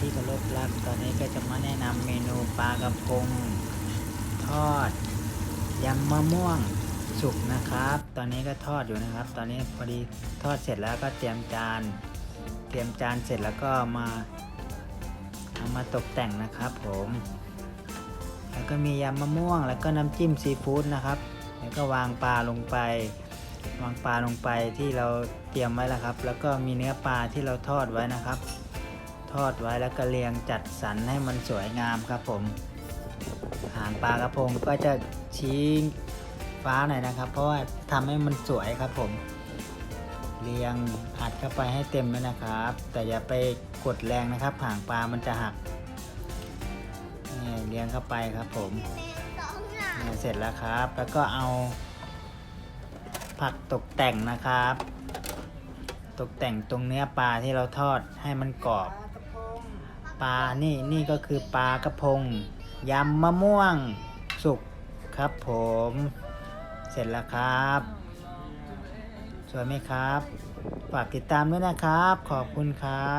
ที่เคารพรักตอนนี้ก็จะมาแนะนำเมนูปลากระพงทอดยำมะม่วงสุกนะครับ ตอนนี้ก็ทอดอยู่นะครับ ตอนนี้พอดีทอดเสร็จแล้วก็เตรียมจาน เตรียมจานเสร็จแล้วก็มาเอามาตกแต่งนะครับผม แล้วก็มียำมะม่วง แล้วก็น้ำจิ้มซีฟู้ดนะครับ แล้วก็วางปลาลงไป วางปลาลงไปที่เราเตรียมไว้แล้วครับ แล้วก็มีเนื้อปลาที่เราทอดไว้นะครับ ทอดไว้แล้วก็เรียงจัดสรรให้มันสวยงามครับผมหางปลากระพงก็จะชี้ฟ้าหน่อยนะครับ เพราะว่าทำให้มันสวยครับผม เรียงอัดเข้าไปให้เต็มเลยนะครับ แต่อย่าไปกดแรงนะครับ หางปลามันจะหักนี่เรียงเข้าไปครับผมเสร็จแล้วครับ แล้วก็เอาผักตกแต่งนะครับ ตกแต่งตรงเนื้อปลาที่เราทอดให้มันกรอบ ปลานี่นี่ก็คือปลากระพงยำมะม่วงสุกครับผม เสร็จแล้วครับสวยไหมครับ ฝากติดตามด้วยนะครับ ขอบคุณครับ